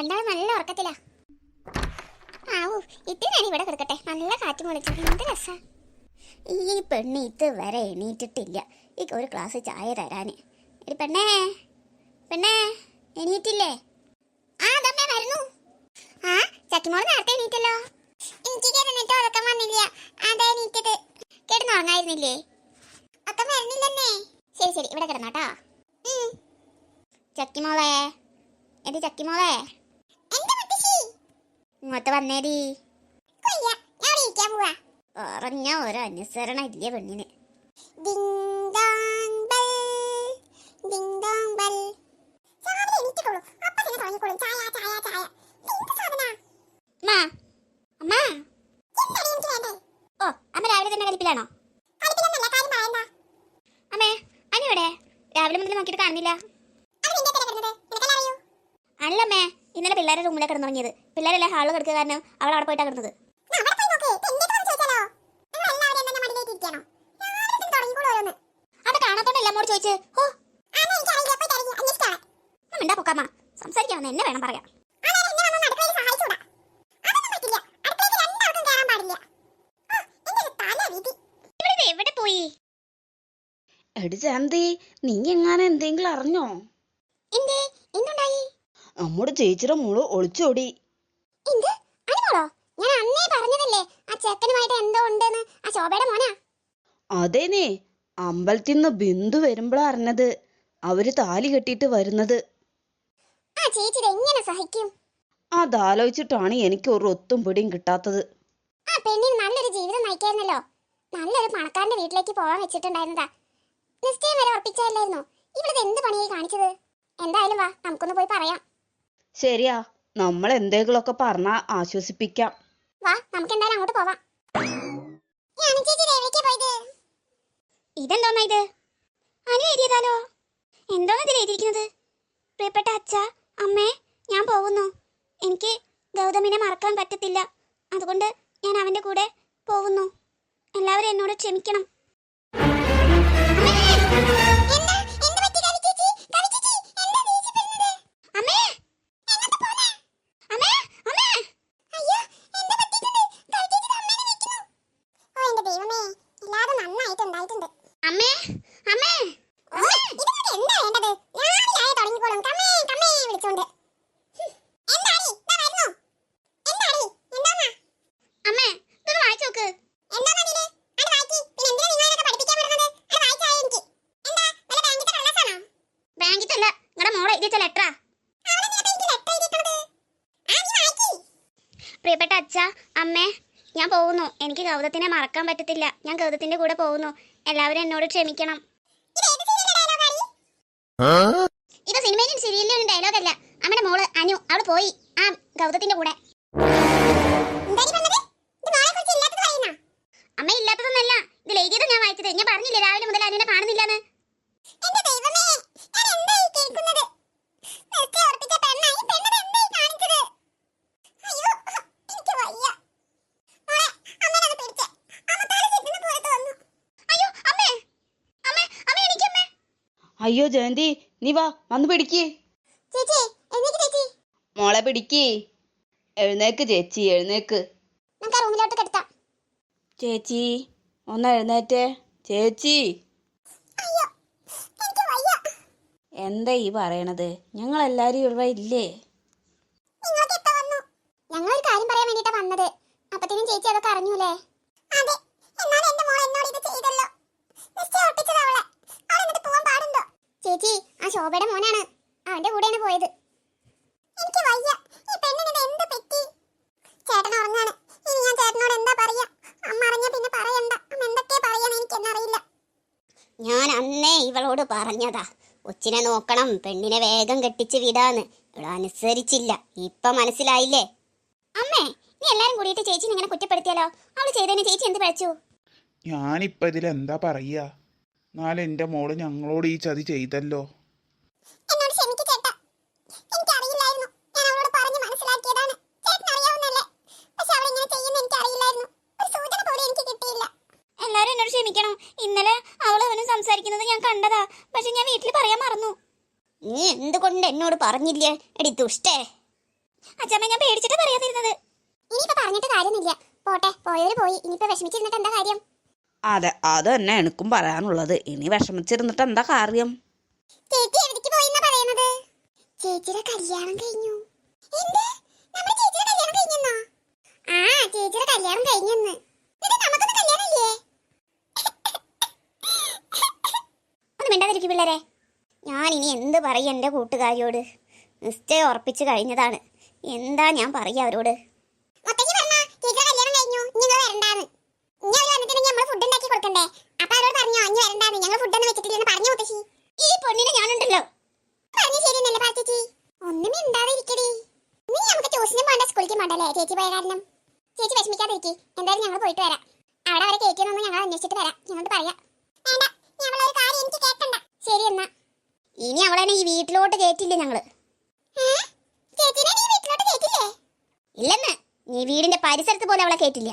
രണ്ടാളും നല്ല ഉറക്കത്തിലാ. ഓ ഇത് ഞാൻ ഇവിടെ കിടക്കട്ടെ. നല്ല കാറ്റ് വിളിച്ചു എന്ത് രസാ. ഈ പെണ്ണ് ഇത് വരെ എണീറ്റിട്ടില്ല. ഈ ഒരു ഗ്ലാസ് ചായ തരാന്. എടി പെണ്ണേ പെണ്ണേ എണീറ്റില്ലേ? ആ അതമ്മേ വരുന്നു. ആ ചക്കിമോൾ നേരത്തെ എണീറ്റല്ലോ. എനിക്ക് കിടന്നിട്ട് ഉറക്കം വന്നില്ല. അതാ എണീറ്റത്. കിടന്നുറങ്ങായിരുന്നില്ലേ അക്കം വരുന്നില്ലെന്നേ. ശരി ശരി ഇവിടെ കിടന്നോട്ടോ. ചക്കിമോളെ എന്റെ ചക്കിമോളെ. ഇങ്ങോട്ട് വന്നേടി. പറഞ്ഞ ഒരു അനുസരണ ഇല്ല പെണ്ണിന്. ഓ അമ്മ രാവിലെ തന്നെ കളിപ്പിലാണോ? അമ്മേ അനിവിടെ രാവിലെ മുതൽ നോക്കിയിട്ട് കാണുന്നില്ല. അല്ലമ്മേ ഇന്നലെ പിള്ളേരെ റൂമിലെ കിടന്നുറങ്ങിയത്. പിള്ളേരല്ലേ ഹാളിൽ കിടക്കുക കാരണം അവൾ അവിടെ പോയിട്ടാണ് കിടന്നത്. അത് കാണാത്തോണ്ടല്ല അമ്മോട് ചോദിച്ച്? ഓ മിണ്ടാ പൊക്കമ്മ സംസാരിക്കാമെന്ന് എന്നെ വേണം പറയാം എവിടെ പോയി? എടി ശാന്തി നീ എങ്ങാനും എന്തെങ്കിലും അറിഞ്ഞോ? എന്തേ? എന്തുണ്ടായി? നമ്മുടെ ചേച്ചിയുടെ മോൾ ഒളിച്ചോടി. ഞാൻ അന്നേ പറഞ്ഞതല്ലേ ആ ചെക്കനുമായിട്ട് എന്തോ ഉണ്ടെന്ന്? ആ ശോഭയുടെ മോനാ? അതേനേ അമ്പലത്തിൽ നിന്ന് ബിന്ദു വരുമ്പോഴാ അറിഞ്ഞത്. അവർ താലി കെട്ടിയിട്ട് വരുന്നത്. ആ ചേച്ചി എങ്ങനെ സഹിക്കും? അതാലോചിച്ചിട്ടാണ് എനിക്ക് ഒരു ഒത്തും പിടിയും കിട്ടാത്തത്. ആ പെണ്ണിന് നല്ലൊരു ജീവിതം നയിക്കായിരുന്നല്ലോ. നല്ലൊരു പണക്കാരന്റെ വീട്ടിലേക്ക് പോകാൻ വെച്ചിട്ടുണ്ടായിരുന്നതാ. നിശ്ചയം വരെ ഉറപ്പിച്ചായിരുന്നോ ഇവിടെ എന്ത് പണിയായി കാണിച്ചത്? എന്തായാലും വാ നമുക്കൊന്ന് പോയി പറയാം. ശരിയാ നമ്മൾ എന്തെങ്കിലുമൊക്കെ പറഞ്ഞാ ആശ്വസിപ്പിക്കാം. വാ നമുക്ക് എന്തായാലും അങ്ങോട്ട് പോവാം. ഇതെന്തോന്നാ ഇത്? അനു എഴുതിയതാലോ? എന്തോന്ന് ഇതിൽ എഴുതിയിരിക്കുന്നത്? പ്രിയപ്പെട്ട അച്ഛ അമ്മേ ഞാൻ പോകുന്നു. എനിക്ക് ഗൗതമിനെ മറക്കാൻ പറ്റത്തില്ല. അതുകൊണ്ട് ഞാൻ അവന്റെ കൂടെ പോകുന്നു. എല്ലാവരും എന്നോട് ക്ഷമിക്കണം. പ്രിയപ്പെട്ട അച്ഛ അമ്മേ ഞാൻ പോകുന്നു. എനിക്ക് ഗൗതത്തിനെ മറക്കാൻ പറ്റത്തില്ല. ഞാൻ ഗൗതത്തിന്റെ കൂടെ പോകുന്നു. എല്ലാവരും എന്നോട് ക്ഷമിക്കണം. ഇത് സിനിമയിലും സീരിയലിലും ഡയലോഗ് അല്ല. അമ്മയുടെ മോൾ അനു അവൾ പോയി. ആ ഗൗതത്തിന്റെ കൂടെ. അമ്മ ഇല്ലാത്തതൊന്നല്ല. ഇതിൽ എഴുതിയത് ഞാൻ വായിച്ചത്. ഞാൻ പറഞ്ഞില്ലേ രാവിലെ മുതൽ അനുവിനെ കാണുന്നില്ലെന്ന് അയ്യോ അമ്മേ അമ്മേ അമ്മേ എനിക്കമ്മേ അയ്യോ ജയന്തി നീ വാ വന്ന് പിടിക്ക്. മോളെ പിടിക്ക്. എഴുന്നേക്ക് ചേച്ചി എഴുന്നേക്ക്. ചേച്ചി ഒന്ന് എഴുന്നേറ്റേ. ചേച്ചി. എന്താ ഈ പറയണത്? ഞങ്ങൾ എല്ലാരും ഇവിടെ ഇല്ലേ? ഞങ്ങൾ ഒരു കാര്യം പറയാൻ വേണ്ടിട്ടാ വന്നത്. അപ്പത്തേനും ചേച്ചി അതൊക്കെ അറിഞ്ഞൂലേ? അതെ എന്നാൽ എന്റെ മോൾ എന്നോട് ഇത് ചെയ്തല്ലോ നിശ്ചയം ഒട്ടിച്ചത് അവളെ അവൾ എന്നിട്ട് പോവാൻ പാടുണ്ടോ ചേച്ചി ആ ശോഭയുടെ മോനാണ്. അവന്റെ കൂടെയാണ് പോയത്. എനിക്ക് വയ്യ. ഈ പെണ്ണിന് എന്ത് പറ്റി? ചേട്ടൻ ഉറങ്ങാണ്. ഇനി ഞാൻ ചേട്ടനോട് എന്താ പറയാ? അമ്മ അറിഞ്ഞ പിന്നെ പറയണ്ട. അമ്മ എന്തൊക്കെയാ പറയാൻ എനിക്ക് എന്നറിയില്ല ഞാൻ അന്നേ ഇവളോട് പറഞ്ഞതാ കൊച്ചിനെ നോക്കണം പെണ്ണിനെ വേഗം കെട്ടിച്ച് വിടാന്ന്. ഇവൾ അനുസരിച്ചില്ല. ഇപ്പൊ മനസ്സിലായില്ലേ? അമ്മേ നീ എല്ലാരും കൂടിയിട്ട് ചേച്ചി ഇങ്ങനെ കുറ്റപ്പെടുത്തിയാലോ? അവൾ ചെയ്തതിന് ചേച്ചി എന്ത് പഴച്ചു? ഞാനിപ്പോ ഇതിൽ എന്താ പറയുക എന്നാലും എന്റെ മോൾ ഞങ്ങളോട് ഈ ചതി ചെയ്തല്ലോ. എന്നോട് ക്ഷമിക്ക് ചേട്ടാ. എനിക്ക് അറിയില്ലായിരുന്നു ഞാൻ അവളോട് പറഞ്ഞു മനസ്സിലാക്കിയതാണ്. ചേട്ടൻ അറിയാവുന്നല്ലേ പക്ഷെ അവൾ ഇങ്ങനെ ചെയ്യുന്ന എനിക്ക് അറിയില്ലായിരുന്നു ഒരു സൂചന പോലും എനിക്ക് കിട്ടിയില്ല. എല്ലാരും എന്നോട് ക്ഷമിക്കണം. ഇന്നലെ അവൾ അവന് സംസാരിക്കുന്നത് ഞാൻ കണ്ടതാ. പക്ഷെ ഞാൻ വീട്ടിൽ പറയാൻ മറന്നു. നീ എന്തുകൊണ്ട് എന്നോട് പറഞ്ഞില്ലേ? എടി ദുഷ്ടേ. അച്ഛമ്മ ഞാൻ പേടിച്ചിട്ട് പറയാതിരുന്നത്. ഇനിയിപ്പോ പറഞ്ഞിട്ട് കാര്യമില്ല. പോട്ടെ പോയവര് പോയി. ഇനിയിപ്പോ വിഷമിച്ചിരുന്നിട്ട് എന്താ കാര്യം? അതെ അത് തന്നെ എനിക്കും പറയാനുള്ളത്. ഇനി വിഷമിച്ചിരുന്നിട്ട് എന്താ കാര്യം? ചേച്ചിയുടെ കല്യാണം കഴിഞ്ഞു. എന്ത്? നമ്മുടെ ചേച്ചിയുടെ കല്യാണം കഴിഞ്ഞെന്നോ? ആ ചേച്ചിയുടെ കല്യാണം കഴിഞ്ഞെന്ന്. മിണ്ടാതിരിക്കും പിള്ളേരെ. ഞാൻ ഇനി എന്ത് പറയും എന്റെ കൂട്ടുകാരിയോട്? നിശ്ചയം ഉറപ്പിച്ചു കഴിഞ്ഞതാണ്. എന്താ ഞാൻ പറയാ അവരോട്? ഈ പൊന്നിനെ ഞാനുണ്ടല്ലോ. പറഞ്ഞു ശരിയെന്നല്ലേ പാർട്ടിച്ചി ഒന്നും മിണ്ടാതെ ഇരിക്കടി നീ നമുക്ക് ട്യൂഷനും പോകണ്ട സ്കൂളിലേക്ക് വേണ്ടല്ലേ ചേച്ചി പോയ കാരണം. ചേച്ചി വിഷമിക്കാതിരിക്കി. എന്തായാലും ഞങ്ങൾ പോയിട്ട് വരാം. അവിടെ അവരെ കയറ്റിയൊന്നും ഞങ്ങൾ അന്വേഷിച്ചിട്ട് വരാം. ഞങ്ങളോട് പറയാം. വേണ്ട അവളൊരു കാര്യം എനിക്ക് കേൾക്കണ്ട ശരി എന്നാ. ഇനി അവളെ ഈ വീട്ടിലോട്ട് കേറ്റില്ല ഞങ്ങൾ? ഇല്ലെന്ന്. നീ വീടിന്റെ പരിസരത്ത് പോലും അവളെ കയറ്റില്ല